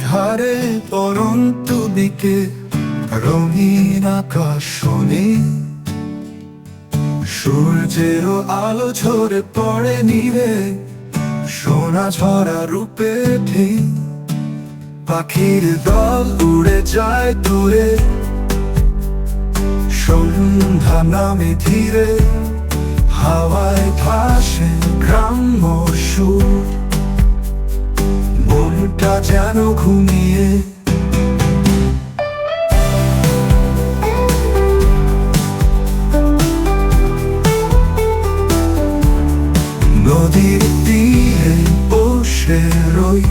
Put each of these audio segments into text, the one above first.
ধারে পরন্ত দিকে রঙিন আকাশ শোনে সূর্যেরও আলো ঝরে পড়ে নিবে সোনা ঝরা রূপে ঠিক পাখির দল উড়ে যায় দূরে, সন্ধ্যা নামে ধীরে, হাওয়ায় ভাসে যেন ঘুমিয়ে। নদীর তীরে বসে রই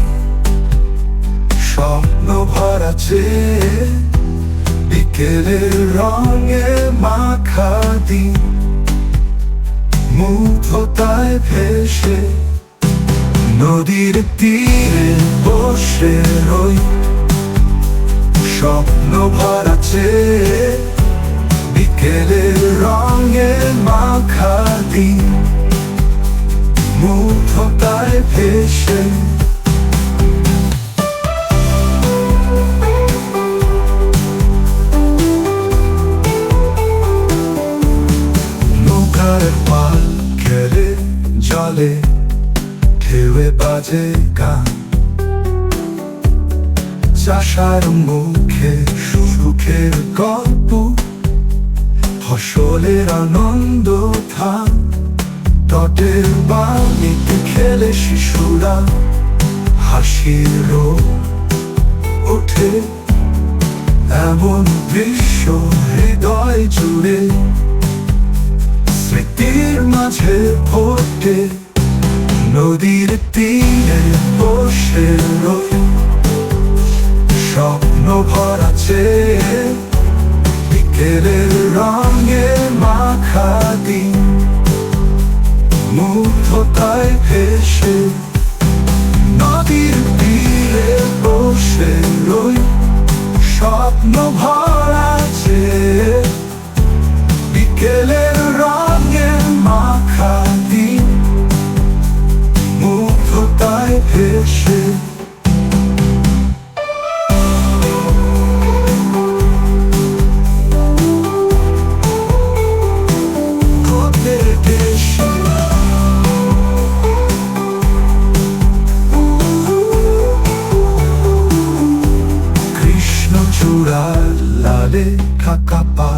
স্বপ্ন ভরা চেয়ে। বিকেলের রঙে মাখা দিন মুগ্ধতায় ভেসে। নদীর তীরে রই স্বপ্ন ভরা বিকেলের রঙে মাখা দিন মুগ্ধতায় ভেসে। পাল খেলে জলে ঢেউয়ে বাজে গান। চাষার মুখে সুখের গল্প, ফসলের আনন্দ থান তটের বাণীতে খেলে শিশুরা হাসির ওঠে। এমন দৃশ্য হৃদয় জুড়ে স্মৃতির মাঝে ফোটে, নদীর তীরে বসে কাকা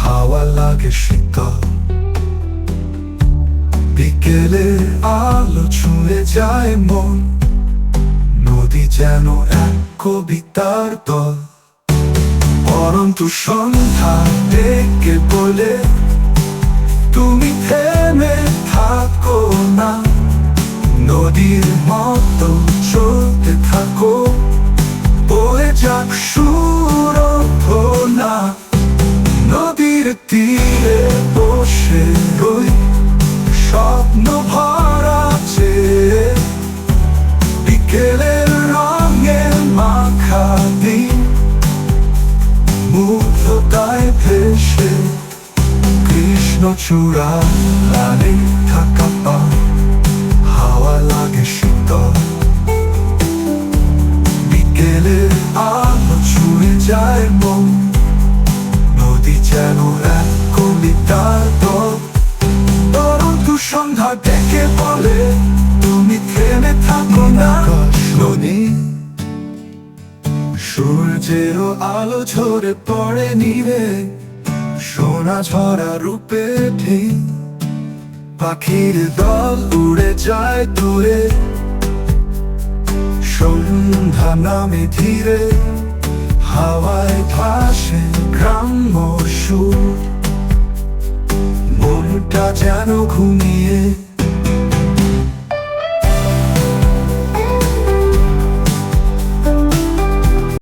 হাওয়া লাগে শীতল। বিকেলে আলো ছুঁয়ে যায় মন, নদী যেন এক কবিতার দল। পরন্তু সন্ধ্যা ডেকে বলে ভেসে থাকা পা, হাওয়া লাগে শীতল। বিকেলের আলো ছুঁয়ে যায় মন, নদী যেন এক কবিতার দল। সন্ধ্যা ডেকে বলে, তুমি থেমে থাকো না। সূর্যেরও আলো ঝরে পড়ে নিবে, সোনা ঝরা রূপে পাখির দল উড়ে যায় দূরে, সন্ধ্যা নামে ধীরে, হাওয়ায় ভাসে গ্রাম্য সুর। মনটা যেন ঘুমিয়ে